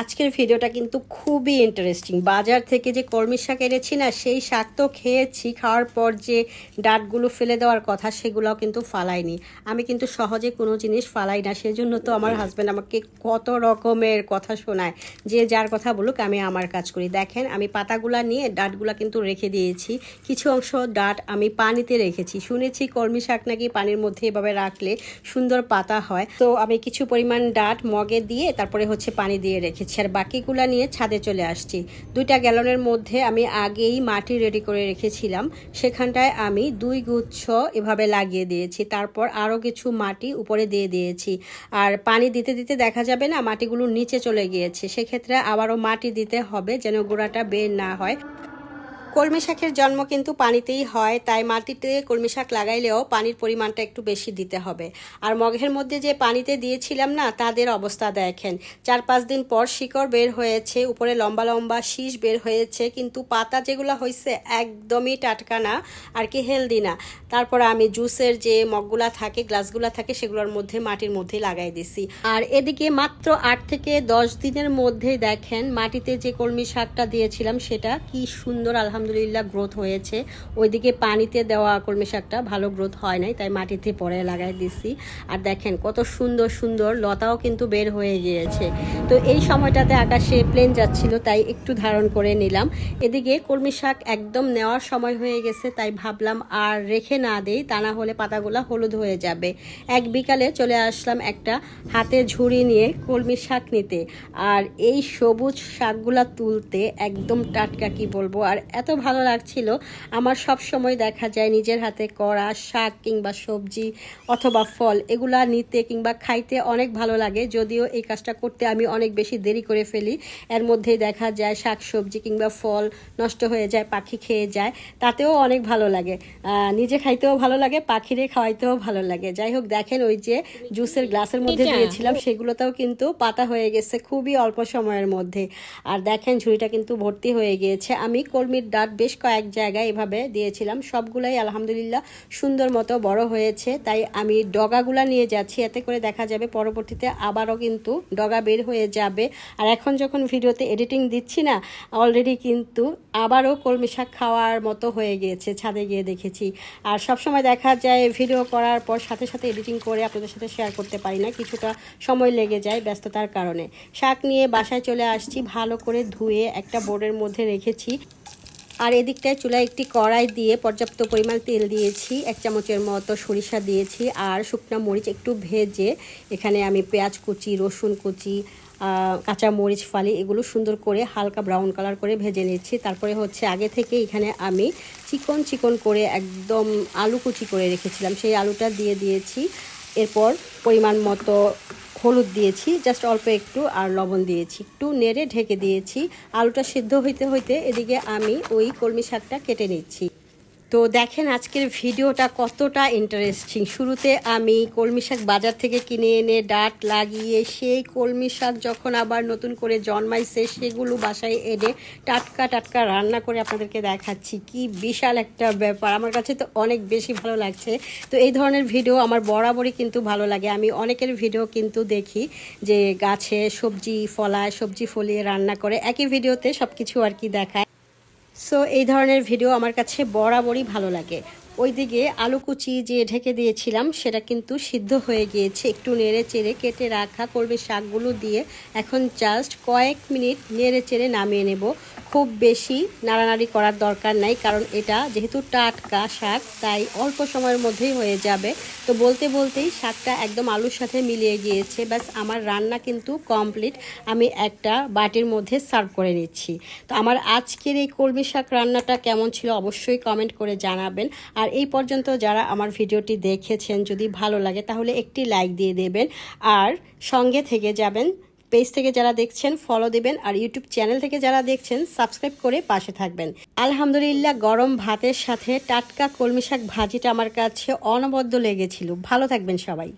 আজকের ভিডিওটা কিন্তু খুবই ইন্টারেস্টিং বাজার থেকে যে কলমি শাক এনেছি না, সেই শাক তো খেয়েছি, খাওয়ার পর যে ডাটগুলো ফেলে দেওয়ার কথা, সেগুলোও কিন্তু ফালাইনি। আমি কিন্তু সহজে কোনো জিনিস ফালাই না, সেজন্য তো আমার হাজব্যান্ড আমাকে কত রকমের কথা শোনায়। যে যার কথা বলুক, আমি আমার কাজ করি। দেখেন, আমি পাতাগুলা নিয়ে ডাটগুলা কিন্তু রেখে দিয়েছি। কিছু অংশ ডাট আমি পানিতে রেখেছি। শুনেছি কলমি শাক নাকি পানির মধ্যে এভাবে রাখলে সুন্দর পাতা হয়। তো আমি কিছু পরিমাণ ডাট মগে দিয়ে, তারপরে হচ্ছে পানি দিয়ে রেখেছি। আর বাকিগুলা নিয়ে ছাদে চলে আসছি। দুইটা গ্যালনের মধ্যে আমি আগেই মাটি রেডি করে রেখেছিলাম। সেখানটায় আমি দুই গুচ্ছ এভাবে লাগিয়ে দিয়েছি। তারপর আরও কিছু মাটি উপরে দিয়ে দিয়েছি। আর পানি দিতে দিতে দেখা যাবে না, মাটিগুলো নিচে চলে গিয়েছে। সেক্ষেত্রে আবারও মাটি দিতে হবে যেন গোড়াটা বের না হয়। কলমি শাকের জন্ম কিন্তু পানিতেই হয়, তাই মাটিতে কলমি শাক লাগাইলেও পানির পরিমাণটা একটু বেশি দিতে হবে। আর মগের মধ্যে যে পানিতে দিয়েছিলাম না, তাদের অবস্থা দেখেন। চার পাঁচ দিন পর শিকড় বের হয়েছে, উপরে লম্বা লম্বা শীষ বের হয়েছে, কিন্তু পাতা যেগুলো হয়েছে একদমই টাটকা না, আর কি হেলদি না। তারপর আমি জুসের যে মগগুলা থাকে, গ্লাসগুলা থাকে, সেগুলোর মধ্যে মাটির মধ্যে লাগাই দিছি। আর এদিকে মাত্র আট থেকে দশ দিনের মধ্যে দেখেন, মাটিতে যে কলমি শাকটা দিয়েছিলাম, সেটা কি সুন্দর, আলহামদুলিল্লাহ গ্রোথ হয়েছে। ওইদিকে পানিতে দেওয়া কলমি শাকটা ভালো গ্রোথ হয় নাই, তাই মাটিতে পরে লাগাই দিছি। আর দেখেন কত সুন্দর সুন্দর লতাও কিন্তু বের হয়ে গিয়েছে। তো এই সময়টাতে আকাশে প্লেন যাচ্ছিল, তাই একটু ধারণ করে নিলাম। এদিকে কলমি শাক একদম নেওয়ার সময় হয়ে গেছে, তাই ভাবলাম আর রেখে না দেই, তা না হলে পাতাগুলো হলুদ হয়ে যাবে। এক বিকালে চলে আসলাম একটা হাতে ঝুড়ি নিয়ে কলমি শাক নিতে। আর এই সবুজ শাকগুলা তুলতে একদম টাটকা কি বলব? আর এত ভালো লাগছিল। আমার সব সময় দেখা যায় নিজের হাতে করা শাক কিংবা সবজি অথবা ফল এগুলা নিতে কিংবা খাইতে অনেক ভালো লাগে। যদিও এই কাজটা করতে আমি অনেক বেশি দেরি করে ফেলি। এর মধ্যেই দেখা যায় শাক সবজি কিংবা ফল নষ্ট হয়ে যায় পাখি খেয়ে যায় তাতেও অনেক ভালো লাগে। নিজে খাইতেও ভালো লাগে পাখিরে খাওয়াইতেও ভালো লাগে। যাই হোক দেখেন ওই যে জুসের গ্লাসের মধ্যে? দিয়েছিলাম সেগুলোতেও কিন্তু পাতা হয়ে গেছে খুবই অল্প সময়ের মধ্যে। আর দেখেন ঝুড়িটা কিন্তু ভর্তি হয়ে গিয়েছে। আমি কলমির ডাট বেশ কয়েক জায়গায় এভাবে দিয়েছিলাম। সবগুলাই আলহামদুলিল্লাহ সুন্দর মতো বড় হয়েছে। তাই আমি ডগাগুলা নিয়ে যাচ্ছি। এতে করে দেখা যাবে পরবর্তীতে আবারও কিন্তু ডগা বের হয়ে যাবে। আর এখন যখন ভিডিওতে এডিটিং দিচ্ছি না অলরেডি কিন্তু আবারও কলমি শাক খাওয়ার মতো হয়ে গিয়েছে, ছাদে গিয়ে দেখেছি। আর সবসময় দেখা যায় ভিডিও করার পর সাথে সাথে এডিটিং করে আপনাদের সাথে শেয়ার করতে পারি না। কিছুটা সময় লেগে যায় ব্যস্ততার কারণে। শাক নিয়ে বাসায় চলে আসছি, ভালো করে ধুয়ে একটা বোর্ডের মধ্যে রেখেছি। আর এদিকটায় চুলায় একটি কড়াই দিয়ে পর্যাপ্ত পরিমাণ তেল দিয়েছি, এক চামচের মতো সরিষা দিয়েছি আর শুকনো মরিচ একটু ভেজে এখানে আমি পেঁয়াজ কুচি, রসুন কুচি কাঁচা মরিচ, ফালি এগুলো সুন্দর করে হালকা ব্রাউন কালার করে ভেজে নিচ্ছি। তারপরে হচ্ছে আগে থেকে এখানে আমি চিকন চিকন করে একদম আলু কুচি করে রেখেছিলাম, সেই আলুটা দিয়ে দিয়েছি। এরপর পরিমাণ মতো হলুদ দিয়েছি জাস্ট অল্প একটু, আর লবণ দিয়েছি। একটু নেড়ে ঢেকে দিয়েছি। আলুটা সিদ্ধ হইতে হইতে এদিকে আমি ওই কলমি শাকটা কেটে নিচ্ছি। তো দেখেন আজকের ভিডিওটা কতটা ইন্টারেস্টিং শুরুতে আমি কলমি শাক বাজার থেকে কিনে এনে ডাট লাগিয়ে, সেই কলমি শাক যখন আবার নতুন করে জন্মাইছে, সেগুলো বাসায় এনে টাটকা টাটকা রান্না করে আপনাদেরকে দেখাচ্ছি। কি বিশাল একটা ব্যাপার। আমার কাছে তো অনেক বেশি ভালো লাগছে। তো এই ধরনের ভিডিও আমার বরাবরই কিন্তু ভালো লাগে। আমি অনেকের ভিডিও কিন্তু দেখি যে গাছে সবজি ফলায়, সবজি ফলিয়ে রান্না করে। একই ভিডিওতে সব কিছু আর কি দেখায়। সো এই ধরনের ভিডিও আমার কাছে বরাবরই ভালো লাগে। ওইদিকে আলু কুচি যে ঢেকে দিয়েছিলাম, সেটা কিন্তু সিদ্ধ হয়ে গিয়েছে। একটু নেড়ে চেড়ে কেটে রাখা করবে শাকগুলো দিয়ে এখন জাস্ট কয়েক মিনিট নেড়ে চেড়ে নামিয়ে নেব। খুব বেশি নাড়ানাড়ি করার দরকার নাই, কারণ এটা যেহেতু টাটকা শাক, তাই অল্প সময়ের মধ্যেই হয়ে যাবে। তো বলতে বলতেই শাকটা একদম আলুর সাথে মিলিয়ে গিয়েছে। ব্যাস, আমার রান্না কিন্তু কমপ্লিট আমি একটা বাটির মধ্যে সার্ভ করে নিচ্ছি। তো আমার আজকের এই কলমি শাক রান্নাটা কেমন ছিল অবশ্যই কমেন্ট করে জানাবেন। আর এই পর্যন্ত যারা আমার ভিডিওটি দেখেছেন, যদি ভালো লাগে তাহলে একটি লাইক দিয়ে দেবেন। আর সঙ্গে থেকে যাবেন, পেজ থেকে যারা দেখছেন ফলো দেবেন, আর ইউটিউব চ্যানেল থেকে যারা দেখছেন সাবস্ক্রাইব করে পাশে থাকবেন। আলহামদুলিল্লাহ, গরম ভাতের সাথে টাটকা কলমি শাক ভাজিটা আমার কাছে অনবদ্য লেগেছিল। ভালো থাকবেন সবাই।